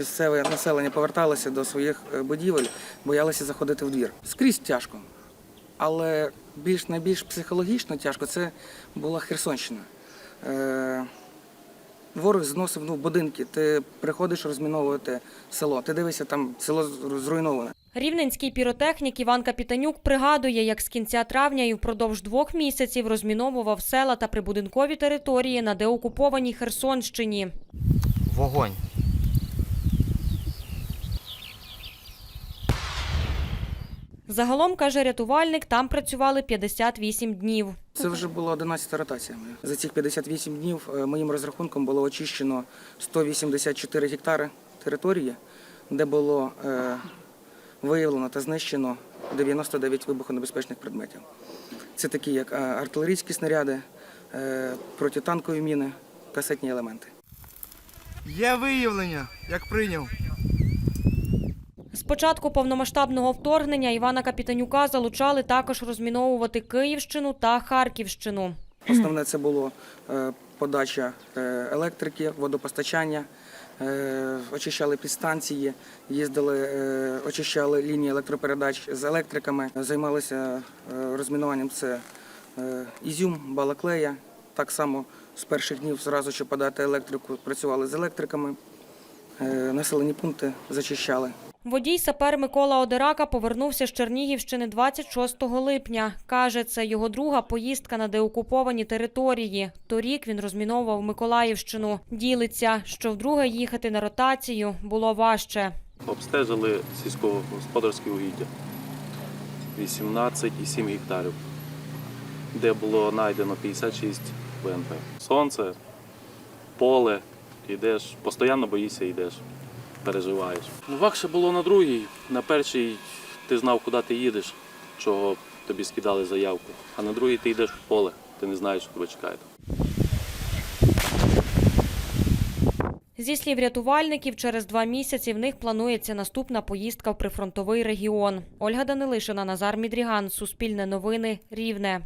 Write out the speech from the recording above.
Місцеве населення поверталося до своїх е, будівель, боялися заходити в двір. Скрізь тяжко. Але більш найбільш психологічно тяжко це була Херсонщина. Е, ворог зносив ну, будинки. Ти приходиш розміновувати село. Ти дивишся, там село зруйноване. Рівненський піротехнік Іван Капітанюк пригадує, як з кінця травня і впродовж двох місяців розміновував села та прибудинкові території на деокупованій Херсонщині. Вогонь. Загалом, каже рятувальник, там працювали 58 днів. Це вже була 11 ротація. За цих 58 днів е, моїм розрахунком було очищено 184 гектари території, де було е, виявлено та знищено 99 вибухонебезпечних предметів. Це такі, як е, артилерійські снаряди, протитанкові міни, касетні елементи. Є виявлення, як прийняв. З початку повномасштабного вторгнення Івана Капітанюка залучали також розміновувати Київщину та Харківщину. Основне це було е, подача е, електрики, водопостачання, е, очищали підстанції, їздили, очищали лінії електропередач з електриками, займалися розмінуванням це Ізюм, Балаклея. Так само з перших днів зразу, що подати електрику, працювали з електриками, населені пункти зачищали. Водій сапер Микола Одерака повернувся з Чернігівщини 26 липня. Каже, це його друга поїздка на деокуповані території. Торік він розміновував Миколаївщину. Ділиться, що вдруге їхати на ротацію було важче. Обстежили сільськогосподарські угіддя 18,7 гектарів, де було знайдено 56 ВНП. Сонце, поле, йдеш, постійно боїшся, йдеш, переживаєш. Ну, Важче було на другій. На першій ти знав, куди ти їдеш, чого тобі скидали заявку. А на другій ти йдеш в поле, ти не знаєш, що тебе чекає. Зі слів рятувальників, через два місяці в них планується наступна поїздка в прифронтовий регіон. Ольга Данилишина, Назар Мідріган, Суспільне новини, Рівне.